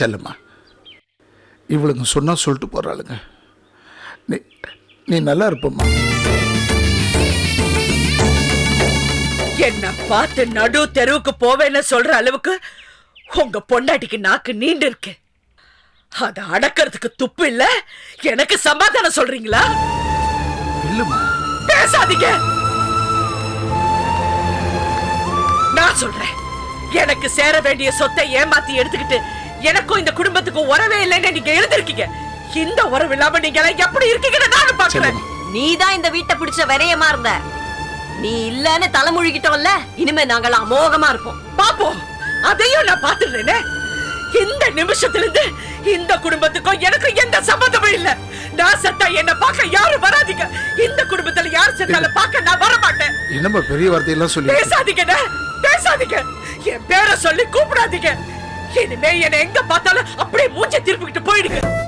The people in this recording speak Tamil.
செல்லம்மா. இவளுங்க சொன்னா சொல்லிட்டு போறாளுங்க. நீ நீ நல்லா இருப்பம்மா. என்ன பார்த்து நடு தெருவுக்கு போவேன்னு சொல்ற அளவுக்கு உங்க பொண்டாட்டிக்கு நாக்கு நீண்டு இருக்கு. அத அடக்கிறதுக்கு துப்பு இல்ல? எனக்கு சமாதானம் சொல்றீங்களா? இல்லைம்மா. பேசாதீங்க. நான் சொல்றேன். எனக்கு சேர வேண்டிய சொத்தை ஏமாத்தி எடுத்துக்கிட்டு எனக்கும் இந்த குடும்பத்துக்கும் உறவே இல்லைன்னு நீங்க எழுதிருக்கீங்க. இந்த உறவு இல்லாம நீங்க எல்லாம் எப்படி இருக்கீங்கன்னு நானும் பாக்குறேன் நீ தான் இந்த வீட்டை பிடிச்ச விரையமா இருந்த நீ இல்லன்னு தலைமுழுகிட்டோம்ல இனிமே நாங்கள் அமோகமா இருப்போம். பாப்போம். அதையும் நான் பாத்துடுறேனே இந்த நிமிஷத்துல இருந்து இந்த குடும்பத்துக்கும் எனக்கும் எந்த சம்பந்தமும் இல்ல. நான் செத்தா என்ன பார்க்க யாரும் வராதீங்க. இந்த குடும்பத்துல யார் செத்தாலும் பார்க்க நான் வர மாட்டேன் என்னம்மா பெரிய வார்த்தையெல்லாம் சொல்லி பேசாதீங்கண்ணே. பேசாதீங்க. என் பேரை சொல்லி கூப்பிடாதீங்க. இனிமே என்ன எங்க பார்த்தாலும் அப்படியே மூச்சை திருப்பிக்கிட்டு போயிடுங்க.